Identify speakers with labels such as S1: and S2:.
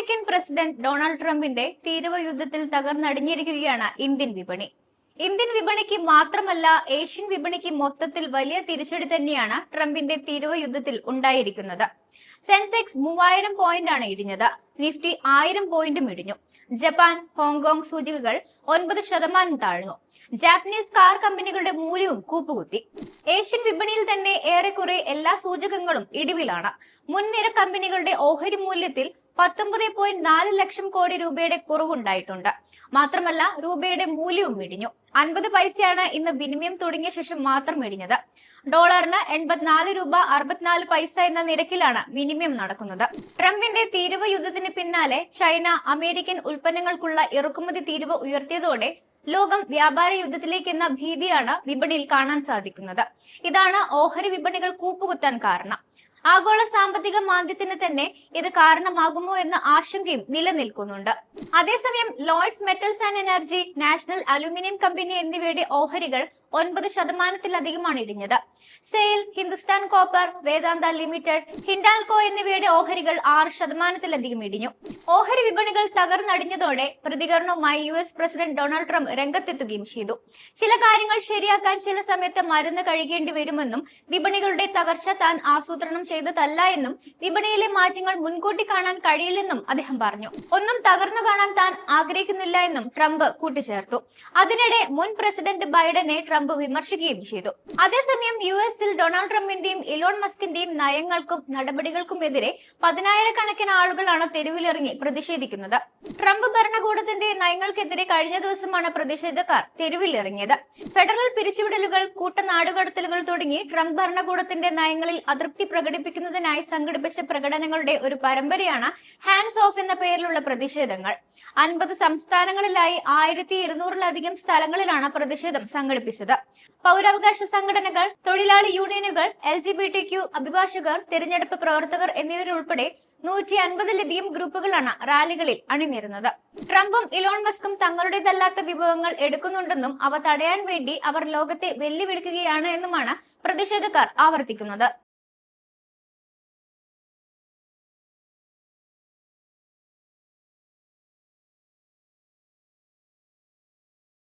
S1: American president Donald ട്രംപിന്റെ തീരുവ യുദ്ധത്തിൽ തകർന്നടിഞ്ഞിരിക്കുകയാണ് ഇന്ത്യൻ വിപണി. ഇന്ത്യൻ വിപണിക്ക് മാത്രമല്ല ഏഷ്യൻ വിപണിക്ക് മൊത്തത്തിൽ വലിയ തിരിച്ചടി തന്നെയാണ് ട്രംപിന്റെ തീരുവ യുദ്ധത്തിൽ ഉണ്ടായിരിക്കുന്നത്. സെൻസെക്സ് മൂവായിരം പോയിന്റ് ആണ് ഇടിഞ്ഞത്. നിഫ്റ്റി ആയിരം പോയിന്റും ഇടിഞ്ഞു. ജപ്പാൻ ഹോങ്കോങ് സൂചികകൾ ഒൻപത് ശതമാനം താഴ്ന്നു. ജാപ്പനീസ് കാർ കമ്പനികളുടെ മൂല്യവും കൂപ്പുകുത്തി. ഏഷ്യൻ വിപണിയിൽ തന്നെ ഏറെക്കുറെ എല്ലാ സൂചകങ്ങളും ഇടിവിലാണ്. മുൻനിര കമ്പനികളുടെ ഓഹരി മൂല്യത്തിൽ പത്തൊമ്പത് പോയിന്റ് നാല് ലക്ഷം കോടി രൂപയുടെ കുറവുണ്ടായിട്ടുണ്ട്. മാത്രമല്ല രൂപയുടെ മൂല്യവും ഇടിഞ്ഞു. അൻപത് പൈസയാണ് ഇന്ന് വിനിമയം തുടങ്ങിയ ശേഷം മാത്രം ഇടിഞ്ഞത്. ഡോളറിന് എൺപത്തിനാല് രൂപ അറുപത്തിനാല് പൈസ എന്ന നിരക്കിലാണ് വിനിമയം നടക്കുന്നത്. ട്രംപിന്റെ തീരുവ യുദ്ധത്തിന് പിന്നാലെ ചൈന അമേരിക്കൻ ഉൽപ്പന്നങ്ങൾക്കുള്ള ഇറക്കുമതി തീരുവ ഉയർത്തിയതോടെ ലോകം വ്യാപാര യുദ്ധത്തിലേക്കെന്ന ഭീതിയാണ് വിപണിയിൽ കാണാൻ സാധിക്കുന്നത്. ഇതാണ് ഓഹരി വിപണികൾ കൂപ്പുകുത്താൻ കാരണം. ആഗോള സാമ്പത്തിക മാന്ദ്യത്തിന് തന്നെ ഇത് കാരണമാകുമോ എന്ന ആശങ്കയും നിലനിൽക്കുന്നുണ്ട്. അതേസമയം Lloyds metals and energy national aluminium company എന്നിവയുടെ ഓഹരികൾ ഒൻപത് ശതമാനത്തിലധികമാണ് ഇടിഞ്ഞത്. SAIL Hindustan copper Vedanta limited Hindalco എന്നിവയുടെ ഓഹരികൾ ആറ് ശതമാനത്തിലധികം ഇടിഞ്ഞു. ഓഹരി വിപണികൾ തകർന്നടിഞ്ഞതോടെ പ്രതികരണവുമായി U S president Donald Trump രംഗത്തെത്തുകയും ചെയ്തു. ചില കാര്യങ്ങൾ ശരിയാക്കാൻ ചില സമയത്ത് മരുന്ന് കഴുകേണ്ടി വരുമെന്നും വിപണികളുടെ തകർച്ച താൻ ആസൂത്രണം ചെയ്തതല്ല എന്നും വിപണിയിലെ മാറ്റങ്ങൾ മുൻകൂട്ടി കാണാൻ കഴിയില്ലെന്നും അദ്ദേഹം പറഞ്ഞു. ഒന്നും തകർന്നു കാണാൻ താൻ ആഗ്രഹിക്കുന്നില്ല എന്നും ട്രംപ് കൂട്ടിച്ചേർത്തു. അതിനിടെ മുൻ പ്രസിഡന്റ് ബൈഡനെ ട്രംപ് വിമർശിക്കുകയും ചെയ്തു. അതേസമയം യു എസിൽ ഡൊണാൾഡ് ട്രംപിന്റെയും ഇലോൺ മസ്കിന്റെയും നയങ്ങൾക്കും നടപടികൾക്കും എതിരെ പതിനായിരക്കണക്കിന് ആളുകളാണ് തെരുവിലിറങ്ങി പ്രതിഷേധിക്കുന്നത്. ട്രംപ് ഭരണകൂടത്തിന്റെ നയങ്ങൾക്കെതിരെ കഴിഞ്ഞ ദിവസമാണ് പ്രതിഷേധക്കാർ തെരുവിലിറങ്ങിയത്. ഫെഡറൽ പിരിച്ചുവിടലുകൾ കൂട്ട നാടുകടത്തലുകൾ തുടങ്ങി ട്രംപ് ഭരണകൂടത്തിന്റെ നയങ്ങളിൽ അതൃപ്തി പ്രകടിപ്പിക്കുന്നതിനായി സംഘടിപ്പിച്ച പ്രകടനങ്ങളുടെ ഒരു പരമ്പരയാണ് ഹാൻഡ്സ് ഓഫ് എന്ന പേരിലുള്ള പ്രതിഷേധങ്ങൾ. അൻപത് സംസ്ഥാനങ്ങളിലായി ആയിരത്തി ഇരുന്നൂറിലധികം സ്ഥലങ്ങളിലാണ് പ്രതിഷേധം സംഘടിപ്പിച്ചത്. പൗരാവകാശ സംഘടനകൾ തൊഴിലാളി യൂണിയനുകൾ L G B T Q അഭിഭാഷകർ തിരഞ്ഞെടുപ്പ് പ്രവർത്തകർ എന്നിവരുൾപ്പെടെ നൂറ്റി അൻപതിലധികം ഗ്രൂപ്പുകളാണ് റാലികളിൽ അണിനിരുന്നത്. ട്രംപും ഇലോൺ മസ്കും തങ്ങളുടേതല്ലാത്ത വിഭവങ്ങൾ എടുക്കുന്നുണ്ടെന്നും അവ തടയാൻ വേണ്ടി അവർ ലോകത്തെ വെല്ലുവിളിക്കുകയാണ് എന്നുമാണ് പ്രതിഷേധക്കാർ ആവർത്തിക്കുന്നത്.